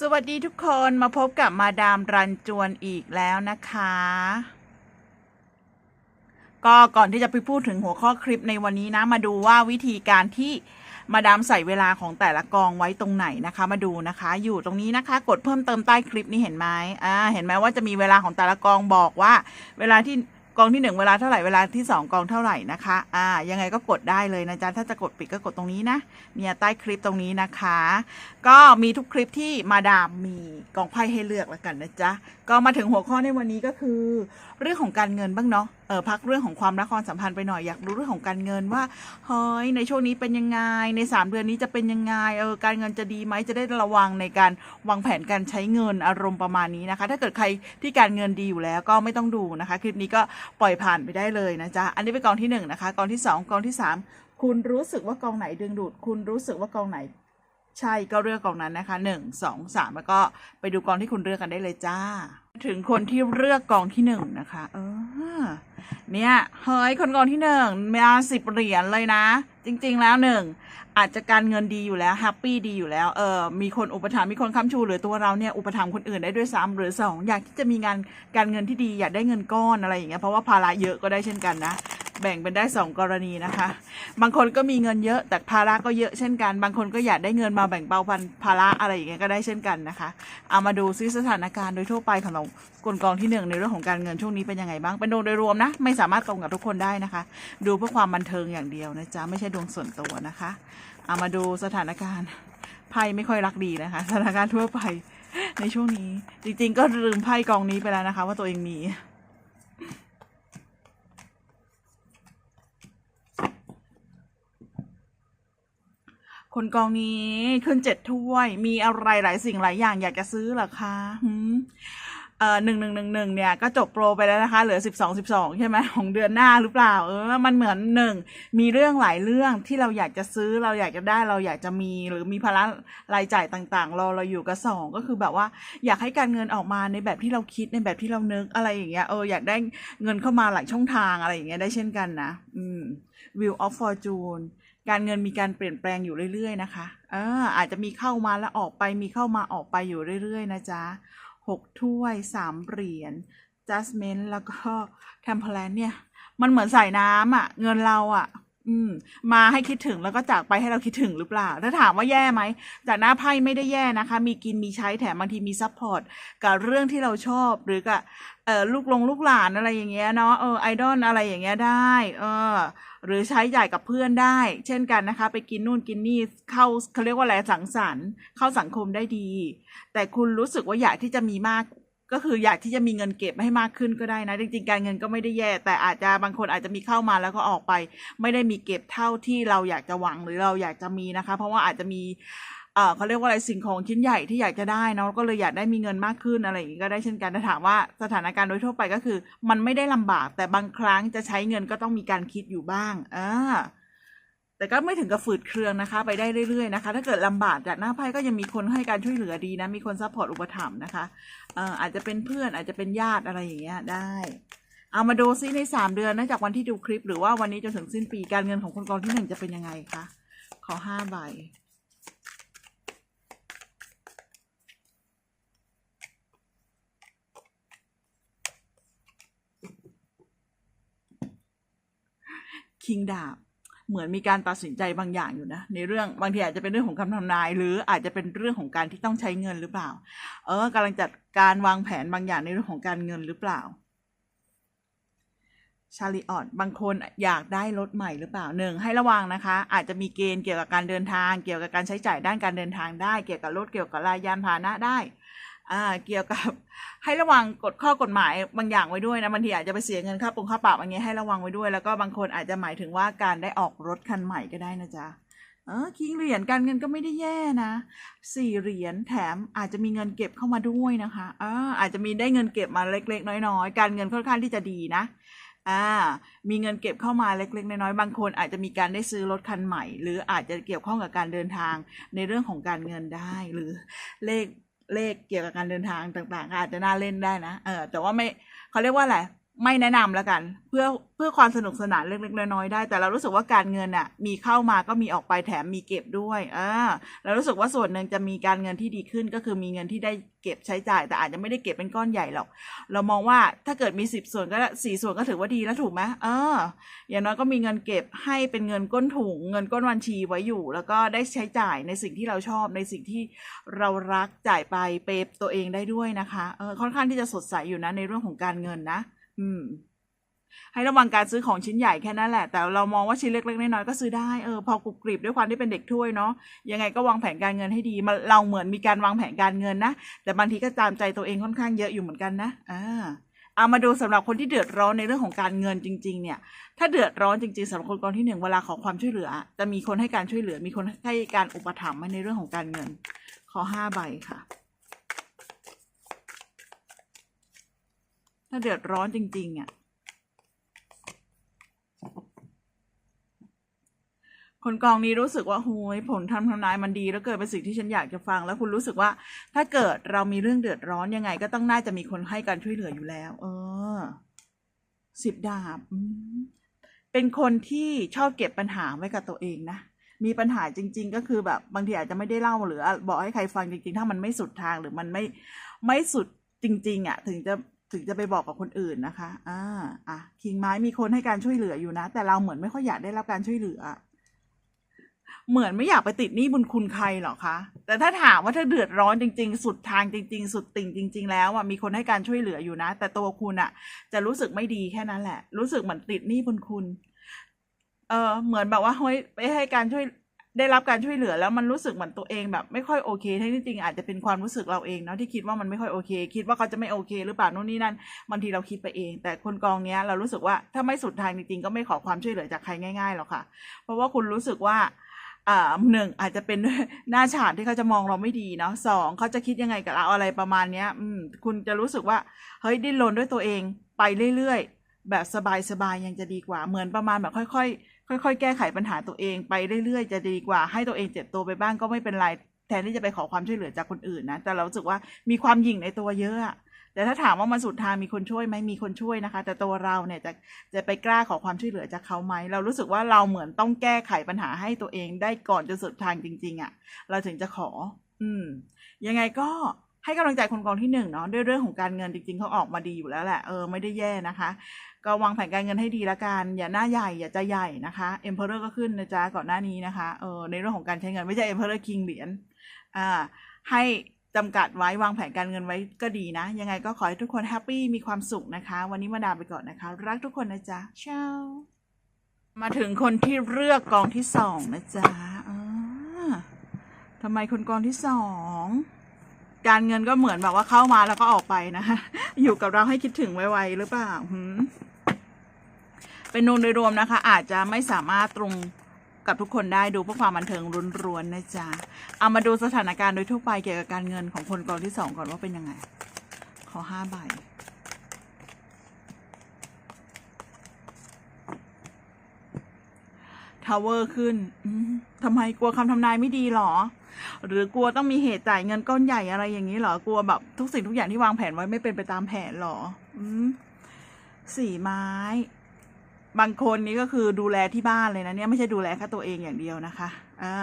สวัสดีทุกคนมาพบกับมาดามรันจวนอีกแล้วนะคะ ก็ก่อนที่จะไปพูดถึงหัวข้อคลิปในวันนี้นะ มาดูว่าวิธีการที่มาดามใส่เวลาของแต่ละกองไว้ตรงไหนนะคะ มาดูนะคะ อยู่ตรงนี้นะคะ กดเพิ่มเติมใต้คลิปนี้เห็นไหมอ่าเห็นไหมว่าจะมีเวลาของแต่ละกองบอกว่า เวลาที่ กองที่หนึ่งเวลาเท่าไหร่เวลาที่สองกองเท่าไหร่นะคะอ่ายังไงก็กดได้เลยนะจ๊ะถ้าจะกดปิดก็กดตรงนี้นะเนี่ยใต้คลิปตรงนี้นะคะ ก็มีทุกคลิปที่มาดามมีกองไพ่ให้เลือกแล้วกันนะจ๊ะ ก็มาถึงหัวข้อในวันนี้ก็คือ เรื่องของการเงินบ้างเนาะเออพักเรื่องของความรักความสัมพันธ์ไปหน่อยอยากรู้เรื่องของการเงินว่าเฮ้ยในช่วงนี้เป็นยังไง ในสามเดือนนี้จะเป็นยังไงเออการเงินจะดีไหมจะได้ระวังในการวางแผนการใช้เงินอารมณ์ประมาณนี้นะคะ ถ้าเกิดใครที่การเงินดีอยู่แล้วก็ไม่ต้องดูนะคะ คลิปนี้ก็ปล่อยผ่านไปได้เลยนะจ๊ะอันนี้เป็นกองที่หนึ่งนะคะกองที่สองกองที่สามคุณรู้สึกว่ากองไหนดึงดูด คุณรู้สึกว่ากองไหนใช่ก็เลือกกองนั้นนะคะหนึ่งสองสามแล้วก็ไปดูกองที่คุณเลือกกันได้เลยจ้า ถึงคนที่เลือกกองที่หนึ่งนะคะ เออ เนี่ยเฮ้ยคนกองที่หนึ่งมาสิบเหรียญเลยนะ จริง ๆ แล้วหนึ่งอาจจะการเงินดีอยู่แล้วแฮปปี้ดีอยู่แล้วเออมีคนอุปถัมภ์มีคนค้ำชูหรือตัวเราเนี่ยอุปถัมภ์คนอื่นได้ด้วยซ้ำหรือสองอยากที่จะมีงานการเงินที่ดีอยากได้เงินก้อนอะไรอย่างเงี้ยเพราะว่าภาระเยอะก็ได้เช่นกันนะ แบ่งเป็นได้สองกรณีนะคะ บางคนก็มีเงินเยอะแต่ภาระก็เยอะเช่นกัน บางคนก็อยากได้เงินมาแบ่งเบาพันภาระอะไรอย่างเงี้ยก็ได้เช่นกันนะคะ เอามาดูซิสถานการณ์โดยทั่วไปของเรากลกองที่หนึ่งในเรื่องของการเงินช่วงนี้เป็นยังไงบ้างเป็นดวงโดยรวมนะ ไม่สามารถตรงกับทุกคนได้นะคะ ดูเพื่อความบันเทิงอย่างเดียวนะจ๊ะไม่ใช่ดวงส่วนตัวนะคะ เอามาดูสถานการณ์ไพ่ไม่ค่อยรักดีนะคะ สถานการณ์ทั่วไปในช่วงนี้ จริงๆ ก็ลืมไพ่กองนี้ไปแล้วนะคะ ว่าตัวเองมี คนกองนี้ขึ้นเจ็ดถ้วย มีอะไรหลายสิ่งหลายอย่างอยากจะซื้อหรอคะหเออหนึ่งหนึ่งหนึ่งหนึ่งเนี่ยก็จบโปรไปแล้วนะคะ เหลือสิบสองสิบสองใช่ไหมของเดือนหน้าหรือเปล่า เออ มันเหมือนหนึ่งมีเรื่องหลายเรื่องที่เราอยากจะซื้อเราอยากจะได้เราอยากจะมีหรือมีภาระรายจ่ายต่างๆ เราเราอยู่กับสองก็คือแบบว่า อยากให้การเงินออกมาในแบบที่เราคิดในแบบที่เรานึกอะไรอย่างเงี้ยเอออยากได้เงินเข้ามาหลายช่องทางอะไรอย่างเงี้ยได้เช่นกันนะ อืม Wheel of Fortune การเงินมีการเปลี่ยนแปลงอยู่เรื่อยๆนะคะเอออาจจะมีเข้ามาแล้วออกไปมีเข้ามาออกไปอยู่เรื่อยๆนะจ๊ะหกถ้วยสามเหรียญ j u s t m e n t แล้วก็ t e m p l a n เนี่ย มันเหมือนใส่น้ำอะ เงินเราอะ อืม มาให้คิดถึงแล้วก็จากไปให้เราคิดถึงหรือเปล่า ถ้าถามว่าแย่ไหม จากหน้าไพ่ไม่ได้แย่นะคะ มีกินมีใช้แถมบางทีมีซัพพอร์ตกับเรื่องที่เราชอบหรือกับเออลูกลงลูกหลานอะไรอย่างเงี้ยเนาะเออไอดอลอะไรอย่างเงี้ยได้ เออ หรือใช้จ่ายกับเพื่อนได้ เช่นกันนะคะ ไปกินนู่นกินนี่เข้าเขาเรียกว่าอะไรสังสรรค์เข้าสังคมได้ดี แต่คุณรู้สึกว่าอยากที่จะมีมาก ก็คืออยากที่จะมีเงินเก็บให้มากขึ้นก็ได้นะ จริงๆ การเงินก็ไม่ได้แย่ แต่อาจจะบางคนอาจจะมีเข้ามาแล้วก็ออกไป ไม่ได้มีเก็บเท่าที่เราอยากจะหวังหรือเราอยากจะมีนะคะ เพราะว่าอาจจะมีเขาเรียกว่าอะไรสิ่งของชิ้นใหญ่ที่อยากจะได้เนาะก็เลยอยากได้มีเงินมากขึ้นอะไรอย่างงี้ก็ได้เช่นกันแต่ถามว่าสถานการณ์โดยทั่วไปก็คือ มันไม่ได้ลำบากแต่บางครั้งจะใช้เงินก็ต้องมีการคิดอยู่บ้างอ่า แต่ก็ไม่ถึงกับฝืดเครืองนะคะ ไปได้เรื่อยๆนะคะ ถ้าเกิดลำบากจากหน้าไพ่ก็ยังมีคนให้การช่วยเหลือดีนะ มีคนซัพพอร์ตอุปถัมภ์นะคะเอ่ออาจจะเป็นเพื่อนอาจจะเป็นญาติอะไรอย่างเงี้ยได้ เอามาดูซิในสามเดือนนะจากวันที่ดูคลิป หรือว่าวันนี้จนถึงสิ้นปีการเงินของคนกองที่หนึ่งจะเป็นยังไงคะขอห้าใบคิงดาบ เหมือนมีการตัดสินใจบางอย่างอยู่นะ ในเรื่องบางทีอาจจะเป็นเรื่องของคำทำนาย หรืออาจจะเป็นเรื่องของการที่ต้องใช้เงินหรือเปล่า เออกำลังจัดการวางแผนบางอย่างในเรื่องของการเงินหรือเปล่าชาลีออดบางคนอยากได้รถใหม่หรือเปล่าหนึ่งให้ระวังนะคะ อาจจะมีเกณฑ์เกี่ยวกับการเดินทาง เกี่ยวกับการใช้จ่ายด้านการเดินทางได้ เกี่ยวกับรถเกี่ยวกับรายยานพาหนะได้ เกี่ยวกับให้ระวังกฎข้อกฎหมายบางอย่างไว้ด้วยนะบางทีอาจจะไปเสียเงินค่าปรงค่าปรับอย่างเงี้ยให้ระวังไว้ด้วย แล้วก็บางคนอาจจะหมายถึงว่าการได้ออกรถคันใหม่ก็ได้นะจ๊ะเออคิงเหรียญการเงินก็ไม่ได้แย่นะสี่เหรียญแถมอาจจะมีเงินเก็บเข้ามาด้วยนะคะอ่าอาจจะมีได้เงินเก็บมาเล็ก ๆ น้อยๆ การเงินค่อนข้างที่จะดีนะอ่ามีเงินเก็บเข้ามาเล็กๆ น้อยๆบางคนอาจจะมีการได้ซื้อรถคันใหม่ หรืออาจจะเกี่ยวข้องกับการเดินทางในเรื่องของการเงินได้หรือเลข เลขเกี่ยวกับการเดินทางต่างๆก็อาจจะน่าเล่นได้นะเออแต่ว่าไม่เขาเรียกว่าอะไร ไม่แนะนำแล้วกัน เพื่อเพื่อความสนุกสนานเล็กๆน้อยๆได้ แต่เรารู้สึกว่าการเงินอะ มีเข้ามาก็มีออกไปแถมมีเก็บด้วยอ่าเรารู้สึกว่าส่วนหนึ่งจะมีการเงินที่ดีขึ้นก็คือมีเงินที่ได้เก็บใช้จ่าย แต่อาจจะไม่ได้เก็บเป็นก้อนใหญ่หรอก เรามองว่าถ้าเกิดมีสิบส่วนก็สี่ส่วนก็ถือว่าดีแล้วถูกไหมเออ อย่างน้อยก็มีเงินเก็บให้เป็นเงินก้นถุงเงินก้นบัญชีไว้อยู่ แล้วก็ได้ใช้จ่ายในสิ่งที่เราชอบในสิ่งที่เรารักจ่ายไปเปย์ตัวเองได้ด้วยนะคะเออค่อนข้างที่จะสดใสอยู่นะในเรื่องของการเงินนะ อืม ให้ระวังการซื้อของชิ้นใหญ่แค่นั้นแหละ แต่เรามองว่าชิ้นเล็กๆน้อยๆก็ซื้อได้เออพอกรุบกริบด้วยความที่เป็นเด็กถ้วยเนาะยังไงก็วางแผนการเงินให้ดีมันเราเหมือนมีการวางแผนการเงินนะแต่บางทีก็ตามใจตัวเองค่อนข้างเยอะอยู่เหมือนกันนะอ่าเอามาดูสำหรับคนที่เดือดร้อนในเรื่องของการเงินจริง ๆ เนี่ย ถ้าเดือดร้อนจริงๆสำหรับคนกองที่หนึ่งเวลาขอความช่วยเหลือ จะมีคนให้การช่วยเหลือ มีคนให้การอุปถัมภ์ในเรื่องของการเงิน ขอห้าใบค่ะ ถ้าเดือดร้อนจริง ๆ อะ คนกองนี้รู้สึกว่าโหยผลทำทำนายมันดีแล้วเกิดเป็นสิ่งที่ฉันอยากจะฟัง แล้วคุณรู้สึกว่า ถ้าเกิดเรามีเรื่องเดือดร้อนยังไง ก็ต้องน่าจะมีคนให้การช่วยเหลืออยู่แล้ว เออสิบดาบเป็นคนที่ชอบเก็บปัญหาไว้กับตัวเองนะ มีปัญหาจริง ๆ ก็คือแบบบางทีอาจจะไม่ได้เล่าหรือ บอกให้ใครฟังจริง ๆ ถ้ามันไม่สุดทางหรือมันไม่ไม่สุดจริง ๆอะ ถึงจะ ถึงจะไปบอกกับคนอื่นนะคะ อ่า อะคิงไม้มีคนให้การช่วยเหลืออยู่นะ แต่เราเหมือนไม่ค่อยอยากได้รับการช่วยเหลือ เหมือนไม่อยากไปติดหนี้บุญคุณใครหรอคะ แต่ถ้าถามว่าถ้าเดือดร้อนจริง ๆ สุดทางจริง ๆ สุดติ่งจริง ๆ แล้วอะมีคนให้การช่วยเหลืออยู่นะ แต่ตัวคุณอะ จะรู้สึกไม่ดีแค่นั้นแหละ รู้สึกเหมือนติดหนี้บุญคุณ เออ เหมือนแบบว่าเฮ้ยไปให้การช่วย ได้รับการช่วยเหลือแล้วมันรู้สึกเหมือนตัวเองแบบไม่ค่อยโอเคทั้งที่จริงอาจจะเป็นความรู้สึกเราเองเนาะที่คิดว่ามันไม่ค่อยโอเค คิดว่าเขาจะไม่โอเคหรือเปล่านู่นนี่นั่นบางทีเราคิดไปเอง แต่คนกองเนี้ยเรารู้สึกว่าถ้าไม่สุดทางจริงๆก็ไม่ขอความช่วยเหลือจากใครง่ายๆหรอกค่ะ เพราะว่าคุณรู้สึกว่าอ่าหนึ่งอาจจะเป็นหน้าฉาดที่เขาจะมองเราไม่ดีเนาะสองเขาจะคิดยังไงกับเราอะไรประมาณเนี้ย อืม คุณจะรู้สึกว่าเฮ้ยดิ้นรนด้วยตัวเองไปเรื่อยๆแบบสบายๆยังจะดีกว่า เหมือนประมาณแบบค่อย ๆ ค่อยๆ แก้ไขปัญหาตัวเองไปเรื่อยๆ จะดีกว่า ให้ตัวเองเจ็บตัวไปบ้างก็ไม่เป็นไร แทนที่จะไปขอความช่วยเหลือจากคนอื่นนะ แต่เราสึกว่ามีความหยิ่งในตัวเยอะแต่ถ้าถามว่ามันสุดทางมีคนช่วยไหมมีคนช่วยนะคะ แต่ตัวเราเนี่ยจะจะไปกล้าขอความช่วยเหลือจากเขาไหม เรารู้สึกว่าเราเหมือนต้องแก้ไขปัญหาให้ตัวเองได้ก่อนจะสุดทางจริง ๆอะ่ะ เราถึงจะขอ อืม ยังไงก็ให้กำลังใจคนกองที่หนึ่งเนาะด้วยเรื่องของการเงินจริง ๆเขาออกมาดีอยู่แล้วแหละเออไม่ได้แย่นะคะ ก็วางแผนการเงินให้ดีละกัน อย่าหน้าใหญ่อย่าใจใหญ่นะคะเอ็มเพอเรอร์ก็ขึ้นนะจ๊ะก่อนหน้านี้นะคะเออในเรื่องของการใช้เงินไม่ใช่เอ็มเพอเรอร์คิงเหรียญอ่าให้จำกัดไว้วางแผนการเงินไว้ก็ดีนะ ยังไงก็ขอให้ทุกคนแฮปปี้มีความสุขนะคะ วันนี้มาดามไปก่อนนะคะ รักทุกคนนะจ๊ะเช้ามาถึงคนที่เลือกกองที่สองนะจ๊ะอ่าทำไมคนกองที่สองการเงินก็เหมือนแบบว่าเข้ามาแล้วก็ออกไปนะคะอยู่กับเราให้คิดถึงไวๆหรือเปล่าหืม เป็นนูนโดยรวมนะคะ อาจจะไม่สามารถตรงกับทุกคนได้ดูเพื่อความบันเทิงล้วนๆนะจ๊ะ เอามาดูสถานการณ์โดยทั่วไปเกี่ยวกับการเงินของคนกองที่สองก่อนว่าเป็นยังไง ขอห้าใบทาวเวอร์ขึ้นทำไมกลัวคำทำนายไม่ดีหรอ หรือกลัวต้องมีเหตุจ่ายเงินก้อนใหญ่อะไรอย่างนี้หรอ กลัวแบบทุกสิ่งทุกอย่างที่วางแผนไว้ไม่เป็นไปตามแผนหรอ อืม สี่ไม้ บางคนนี้ก็คือดูแลที่บ้านเลยนะเนี่ยไม่ใช่ดูแลแค่ตัวเองอย่างเดียวนะคะอ่า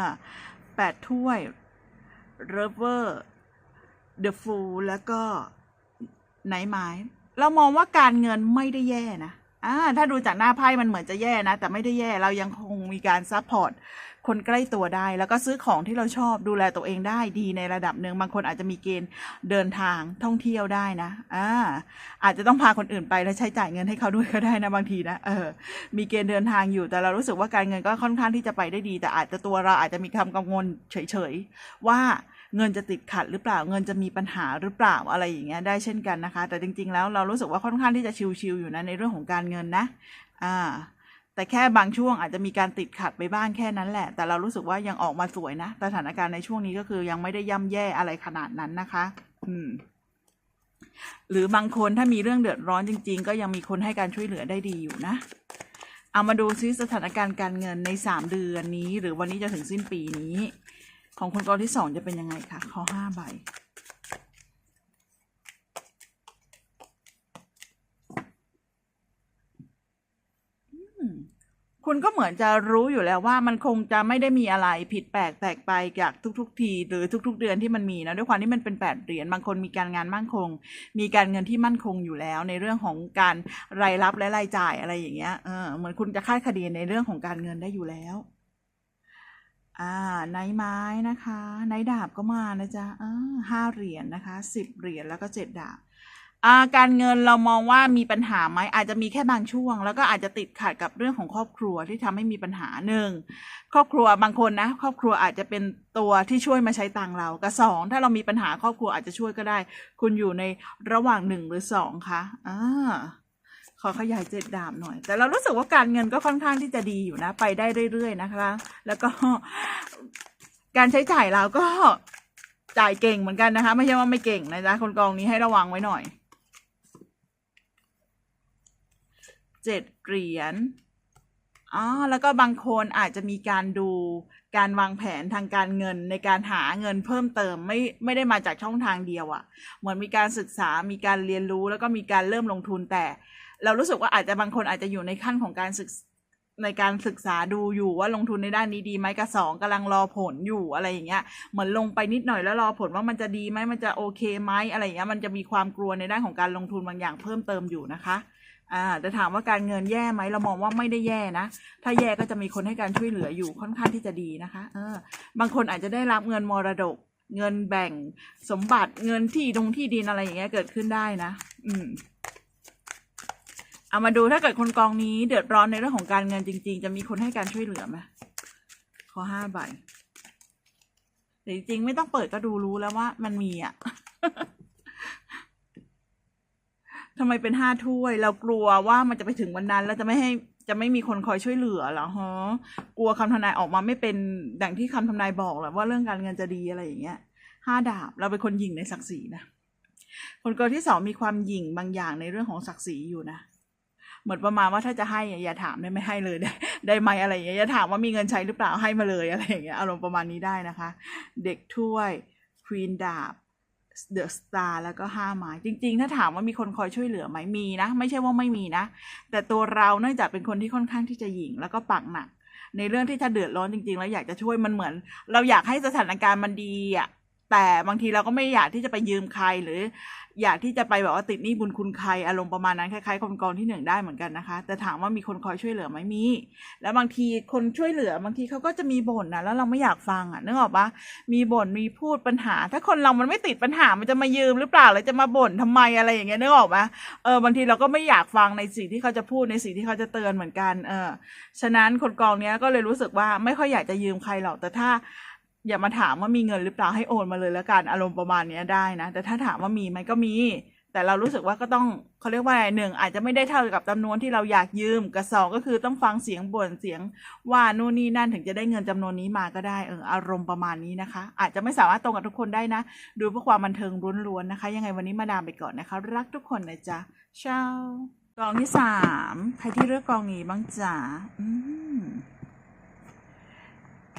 แปดถ้วยเรเวอร์เดอะฟูลแล้วก็ไนท์ไม้เรามองว่าการเงินไม่ได้แย่นะอ่าถ้าดูจากหน้าไพ่มันเหมือนจะแย่นะ แต่ไม่ได้แย่เรายังคงมีการซัพพอร์ต คนใกล้ตัวได้ แล้วก็ซื้อของที่เราชอบดูแลตัวเองได้ดีในระดับหนึ่งบางคนอาจจะมีเกณฑ์เดินทางท่องเที่ยวได้นะอ่าอาจจะต้องพาคนอื่นไปแล้วใช้จ่ายเงินให้เขาด้วยก็ได้นะบางทีนะเออมีเกณฑ์เดินทางอยู่แต่เรารู้สึกว่าการเงินก็ค่อนข้างที่จะไปได้ดี แต่อาจจะตัวเราอาจจะมีคำกังวลเฉยๆว่าเงินจะติดขัดหรือเปล่าเงินจะมีปัญหาหรือเปล่าอะไรอย่างเงี้ยได้เช่นกันนะคะ แต่จริง ๆ แล้วเรารู้สึกว่าค่อนข้างที่จะชิวๆอยู่นะในเรื่องของการเงินนะอ่า แต่แค่บางช่วงอาจจะมีการติดขัดไปบ้างแค่นั้นแหละ แต่เรารู้สึกว่ายังออกมาสวยนะสถานการณ์ในช่วงนี้ก็คือยังไม่ได้ย่ำแย่อะไรขนาดนั้นนะคะ อืม หรือบางคนถ้ามีเรื่องเดือดร้อนจริง ๆ ก็ยังมีคนให้การช่วยเหลือได้ดีอยู่นะ เอามาดูซิสถานการณ์การเงินในสามเดือนนี้ หรือวันนี้จะถึงสิ้นปีนี้ ของคนกองที่สองจะเป็นยังไงคะข้อห้าใบ คุณก็เหมือนจะรู้อยู่แล้วว่ามันคงจะไม่ได้มีอะไรผิดแปลกแตกไปจากทุก ๆ ที หรือทุก ๆ เดือนที่มันมีนะด้วยความที่มันเป็นแปดเหรียญบางคนมีการงานมั่นคง มีการเงินที่มั่นคงอยู่แล้ว ในเรื่องของการรายรับและรายจ่ายอะไรอย่างเงี้ยเออเหมือนคุณจะคาดคะเนในเรื่องของการเงินได้อยู่แล้วอ่าไนไม้นะคะไนดาบก็มานะจ๊ะอ่าห้าเหรียญนะคะสิบเหรียญแล้วก็เจ็ดดาบ การเงินเรามองว่ามีปัญหาไหมอาจจะมีแค่บางช่วง แล้วก็อาจจะติดขัดกับเรื่องของครอบครัวที่ทำให้มีปัญหาหนึ่งครอบครัวบางคนนะ ครอบครัวอาจจะเป็นตัวที่ช่วยมาใช้ตังเรากับสองถ้าเรามีปัญหาครอบครัวอาจจะช่วยก็ได้ คุณอยู่ในระหว่างหนึ่งหรือสองคะอ่าขอขยายเจ็ดดาบหน่อย แต่เรารู้สึกว่าการเงินก็ค่อนข้างที่จะดีอยู่นะ ไปได้เรื่อยๆนะคะ แล้วก็การใช้จ่ายเราก็จ่ายเก่งเหมือนกันนะคะ ไม่ใช่ว่าไม่เก่งนะจ๊ะคนกองนี้ให้ระวังไว้หน่อย เจ็ดเหรียญอ๋อแล้วก็บางคนอาจจะมีการดูการวางแผนทางการเงินในการหาเงินเพิ่มเติมไม่ไม่ได้มาจากช่องทางเดียวอะ่ะ เหมือนมีการศึกษามีการเรียนรู้แล้วก็มีการเริ่มลงทุนแต่ เรารู้สึกว่าอาจจะบางคนอาจจะอยู่ในขั้นของการศึกษ ในการศึกษาดูอยู่ว่าลงทุนในด้านนี้ดีไหมกับสองกำลังรอผลอยู่อะไรอย่างเงี้ยเหมือนลงไปนิดหน่อยแล้วรอผลว่ามันจะดีไหมมันจะโอเคไหมอะไรอย่างเงี้ยมันจะมีความกลัวในด้านของการลงทุนบางอย่างเพิ่มเติมอยู่นะคะอ่าแต่ถามว่าการเงินแย่ไหมเรามองว่าไม่ได้แย่นะ ถ้าแย่ก็จะมีคนให้การช่วยเหลืออยู่ค่อนข้างที่จะดีนะคะเออบางคนอาจจะได้รับเงินมรดก เงินแบ่งสมบัติเงินที่ดงที่ดินอะไรอย่างเงี้ยเกิดขึ้นได้นะ อืม เอามาดูถ้าเกิดคนกองนี้เดือดร้อนในเรื่องของการเงินจริง ๆ จะมีคนให้การช่วยเหลือไหมขอห้าใบแต่จริงๆไม่ต้องเปิดก็ดูรู้แล้วว่ามันมีอะทำไมเป็นห้าถ้วย เรากลัวว่ามันจะไปถึงวันนั้น แล้วจะไม่ให้จะไม่มีคนคอยช่วยเหลือเหรอฮะกลัวคำทนายออกมาไม่เป็นดังที่คำทนายบอกแหละว่าเรื่องการเงินจะดีอะไรอย่างเงี้ยห้าดาบเราเป็นคนหยิ่งในศักดิ์ศรีนะคนกอที่สองมีความหยิ่งบางอย่างในเรื่องของศักดิ์ศรีอยู่นะ เหมือนประมาณว่าถ้าจะให้อย่าถามได้ไม่ให้เลยได้ได้ไหมอะไรอย่างเงี้ยอย่าถามว่ามีเงินใช้หรือเปล่าให้มาเลยอะไรอย่างเงี้ยอารมณ์ประมาณนี้ได้นะคะ เด็กถ้วยควีนดาบเดอะสตาร์แล้วก็ห้าไม้จริง ๆ ถ้าถามว่ามีคนคอยช่วยเหลือไหมมีนะ ไม่ใช่ว่าไม่มีนะ แต่ตัวเราเนื่องจากเป็นคนที่ค่อนข้างที่จะหยิ่งแล้วก็ปากหนัก ในเรื่องที่ถ้าเดือดร้อนจริง ๆ แล้วอยากจะช่วยมันเหมือน เราอยากให้สถานการณ์มันดีอะ แต่บางทีเราก็ไม่อยากที่จะไปยืมใครหรือ อยากที่จะไปแบบว่าติดหนี้บุญคุณใครอารมณ์ประมาณนั้นคล้ายๆคนกองที่หนึ่งได้เหมือนกันนะคะ แต่ถามว่ามีคนคอยช่วยเหลือไหมมี แล้วบางทีคนช่วยเหลือบางทีเขาก็จะมีบ่นนะแล้วเราไม่อยากฟังอะนึกออกปะมีบ่นมีพูดปัญหา ถ้าคนเรามันไม่ติดปัญหามันจะมายืมหรือเปล่าแล้วจะมาบ่นทำไมอะไรอย่างเงี้ยนึกออกปะเออบางทีเราก็ไม่อยากฟังในสิ่งที่เขาจะพูดในสิ่งที่เขาจะเตือนเหมือนกัน เออฉะนั้นคนกองเนี้ยก็เลยรู้สึกว่าไม่ค่อยอยากจะยืมใครหรอกแต่ถ้า อย่ามาถามว่ามีเงินหรือเปล่าให้โอนมาเลยแล้วกันอารมณ์ประมาณเนี้ยได้นะ แต่ถ้าถามว่ามีไหมก็มี แต่เรารู้สึกว่าก็ต้องเขาเรียกว่าอะไรหนึ่งอาจจะไม่ได้เท่ากับจำนวนที่เราอยากยืมกับสองก็คือต้องฟังเสียงบ่นเสียงว่านู่นนี่นั่นถึงจะได้เงินจำนวนนี้มาก็ได้เอออารมณ์ประมาณนี้นะคะ อาจจะไม่สามารถตรงกับทุกคนได้นะ ดูเพื่อความบันเทิงล้วนๆนะคะ ยังไงวันนี้มาดามไปก่อนนะคะ รักทุกคนนะจ๊ะเช้ากองที่สามใครที่เลือกกองนี้บ้างจ๊ะอืม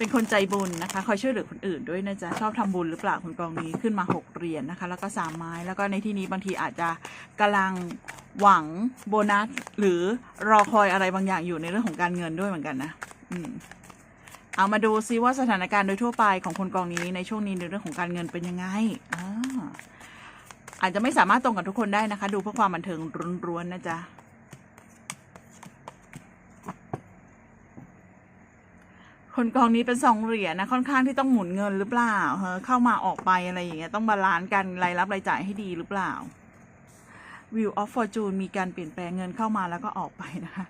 เป็นคนใจบุญนะคะ คอยช่วยเหลือคนอื่นด้วยนะจ๊ะ ชอบทำบุญหรือเปล่าคุณกองนี้ขึ้นมาหกเหรียญนะคะ แล้วก็สามไม้ แล้วก็ในที่นี้บางทีอาจจะกำลังหวังโบนัส หรือรอคอยอะไรบางอย่างอยู่ในเรื่องของการเงินด้วยเหมือนกันนะ อืมเอามาดูซิว่าสถานการณ์โดยทั่วไปของคนกองนี้ในช่วงนี้ในเรื่องของการเงินเป็นยังไงอ่าอาจจะไม่สามารถตรงกับทุกคนได้นะคะ ดูเพื่อความบันเทิงร้วนๆนะจ๊ะ คนกองนี้เป็นสองเหรียญนะค่อนข้างที่ต้องหมุนเงินหรือเปล่าเฮอเข้ามาออกไปอะไรอย่างเงี้ยต้องบาลานซ์กันรายรับรายจ่ายให้ดีหรือเปล่า View of Fortune มีการเปลี่ยนแปลงเงินเข้ามาแล้วก็ออกไปนะคะ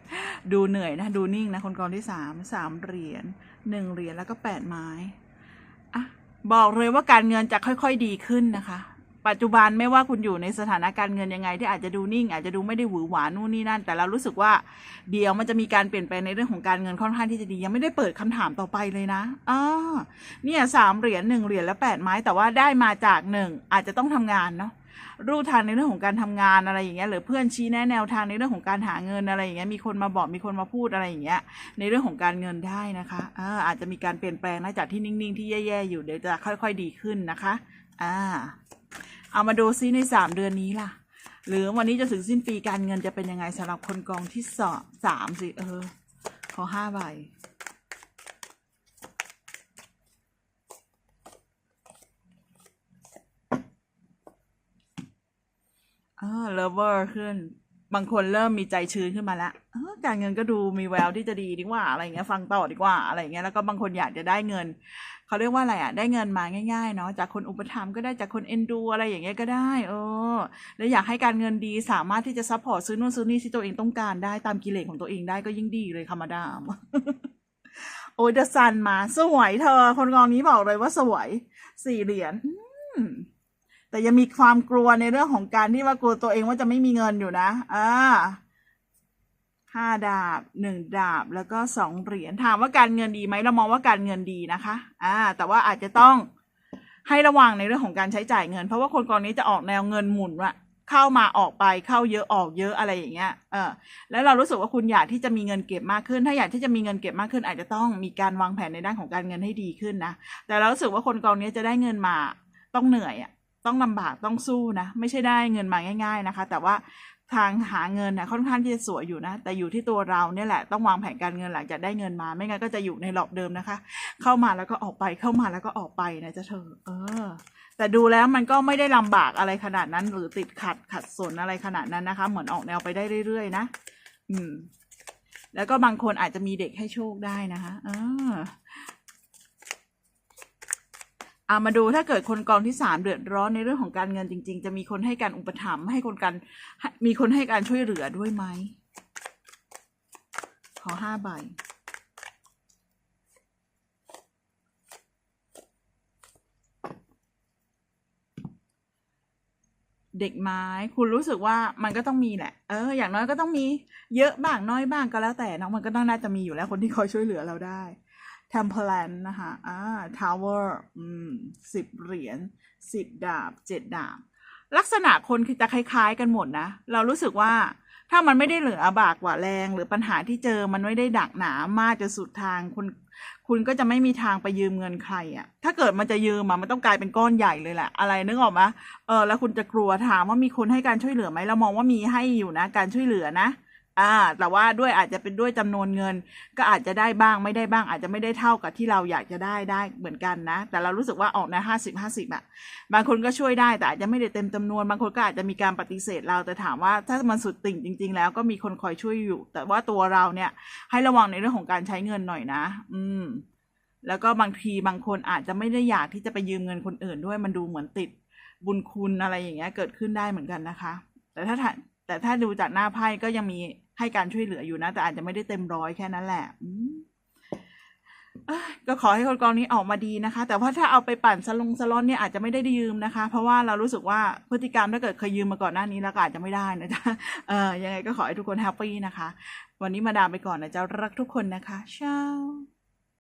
ดูเหนื่อยนะดูนิ่งนะคนกองที่สามสามเหรียญหนึ่งเหรียญแล้วก็แปดไม้อะบอกเลยว่าการเงินจะค่อยๆดีขึ้นนะคะ ปัจจุบันไม่ว่าคุณอยู่ในสถานการณ์เงินยังไง ที่อาจจะดูนิ่ง อาจจะดูไม่ได้หวือหวานู่นนี่นั่น แต่เรารู้สึกว่าเดี๋ยวมันจะมีการเปลี่ยนแปลงในเรื่องของการเงินค่อนข้างที่จะดี ยังไม่ได้เปิดคำถามต่อไปเลยนะอ่าเนี่ยสามเหรียญหนึ่งเหรียญและแปดไม้แต่ว่าได้มาจากหนึ่งอาจจะต้องทำงานเนาะรูทางในเรื่องของการทำงานอะไรอย่างเงี้ยหรือเพื่อนชี้แนะแนวทางในเรื่องของการหาเงินอะไรอย่างเงี้ยมีคนมาบอกมีคนมาพูดอะไรอย่างเงี้ยในเรื่องของการเงินได้นะคะอ่าอาจจะมีการเปลี่ยนแปลงนะจากที่นิ่งๆที่แย่ๆอยู่เดี๋ยวจะค่อย ๆ ดีขึ้นนะคะอ่า เอามาดูซิในสามเดือนนี้ล่ะ หรือวันนี้จะถึงสิ้นปีการเงินจะเป็นยังไงสำหรับคนกองที่สองสามสิเออขอห้าใบเออเลเวอร์ขึ้น บางคนเริ่มมีใจชื้นขึ้นมาแล้วออการเงินก็ดูมีแววที่จะดีดีกว่าอะไรเงี้ย ฟังต่อดีกว่าอะไรเงี้ยแล้วก็บางคนอยากจะได้เงิน เขาเรียกว่าอะไรอะ ได้เงินมาง่ายๆเนาะจากคนอุปถัมภ์ก็ได้จากคนเอ็นดูอะไรอย่างเงี้ยก็ได้เออแล้วอยากให้การเงินดีสามารถที่จะซัพพอร์ตซื้อนู่นซื้อนี่ที่ตัวเองต้องการได้ตามกิเลสของตัวเองได้ก็ยิ่งดีเลยค่ะมาดามโอ้ยเดอะซันมา สวยเธอ คนกองนี้บอกเลยว่าสวยสี่เหรียญแต่ยังมีความกลัวในเรื่องของการที่ว่ากลัวตัวเองว่าจะไม่มีเงินอยู่นะอ่า ห้าดาบหนึ่งดาบแล้วก็สองเหรียญถามว่าการเงินดีไหมเรามองว่าการเงินดีนะคะอ่าแต่ว่าอาจจะต้องให้ระวังในเรื่องของการใช้จ่ายเงิน เพราะว่าคนกองนี้จะออกแนวเงินหมุนว่ะเข้ามาออกไปเข้าเยอะออกเยอะอะไรอย่างเงี้ยเออแล้วเรารู้สึกว่าคุณอยากที่จะมีเงินเก็บมากขึ้น ถ้าอยากที่จะมีเงินเก็บมากขึ้น อาจจะต้องมีการวางแผนในด้านของการเงินให้ดีขึ้นนะแต่เรารู้สึกว่าคนกองนี้จะได้เงินมาต้องเหนื่อยอะต้องลำบากต้องสู้นะ ไม่ใช่ได้เงินมาง่าย ๆนะคะ แต่ว่า ทางหาเงินนะค่อนข้างที่จะสวยอยู่นะ แต่อยู่ที่ตัวเราเนี่ยแหละต้องวางแผนการเงินหลังจากได้เงินมา ไม่งั้นก็จะอยู่ในหลอบเดิมนะคะ เข้ามาแล้วก็ออกไปเข้ามาแล้วก็ออกไปนะจะเธอ เออ แต่ดูแล้วมันก็ไม่ได้ลำบากอะไรขนาดนั้น หรือติดขัดขัดสนอะไรขนาดนั้นนะคะ เหมือนออกแนวไปได้เรื่อยๆนะ อืม แล้วก็บางคนอาจจะมีเด็กให้โชคได้นะคะเออ อามาดูถ้าเกิดคนกองที่สามเดือดร้อนในเรื่องของการเงินจริง ๆ จะมีคนให้การอุปถัมภ์ให้คนการมีคนให้การช่วยเหลือด้วยไหมขอห้าใบเด็กไม้คุณรู้สึกว่ามันก็ต้องมีแหละ เออ อย่างน้อยก็ต้องมีเยอะบ้างน้อยบ้างก็แล้วแต่เนอะมันก็ต้องน่าจะมีอยู่แล้วคนที่คอยช่วยเหลือเราได้ t e m p l a n นะคะอ่า Tower อืมสิบเหรียญสิบดาบเจ็ดดาบ ลักษณะคนคือจะคล้ายๆกันหมดนะ เรารู้สึกว่าถ้ามันไม่ได้เหลืออบากกว่าแรง หรือปัญหาที่เจอมันไม่ได้ดักหนามากจนสุดทางคุณคุณก็จะไม่มีทางไปยืมเงินใครอะ่ะ ถ้าเกิดมันจะยืมอะมันต้องกลายเป็นก้อนใหญ่เลยแหละ อะไรนึกออกไหมเออแล้วคุณจะกลัวถามว่ามีคนให้การช่วยเหลือไหมเรามองว่ามีให้อยู่นะ การช่วยเหลือนะ อ่า แต่ว่าด้วยอาจจะเป็นด้วยจำนวนเงิน ก็อาจจะได้บ้างไม่ได้บ้าง อาจจะไม่ได้เท่ากับที่เราอยากจะได้ได้เหมือนกันนะ แต่เรารู้สึกว่าออกในห้าสิบห้าสิบอะบางคนก็ช่วยได้แต่อาจจะไม่ได้เต็มจำนวน บางคนก็อาจจะมีการปฏิเสธเราแต่ถามว่าถ้ามันสุดติ่งจริง ๆ แล้วก็มีคนคอยช่วยอยู่ แต่ว่าตัวเราเนี่ยให้ระวังในเรื่องของการใช้เงินหน่อยนะ อืม แล้วก็บางทีบางคนอาจจะไม่ได้อยากที่จะไปยืมเงินคนอื่นด้วยมันดูเหมือนติดบุญคุณอะไรอย่างเงี้ยเกิดขึ้นได้เหมือนกันนะคะ แต่ถ้า แต่ถ้าดูจากหน้าไพ่ก็ยังมีให้การช่วยเหลืออยู่นะ แต่อาจจะไม่ได้เต็มร้อยแค่นั้นแหละก็ขอให้คนกองนี้ออกมาดีนะคะ แต่ว่าถ้าเอาไปปั่นสลงสลอนเนี่ยอาจจะไม่ได้ยืมนะคะ เพราะว่าเรารู้สึกว่าพฤติกรรมถ้าเกิดเคยยืมมาก่อนหน้านี้แล้วก็อาจจะไม่ได้นะจ๊ะเออยังไงก็ขอให้ทุกคนแฮปปี้นะคะ วันนี้มาดามไปก่อนนะจ๊ะรักทุกคนนะคะเช้า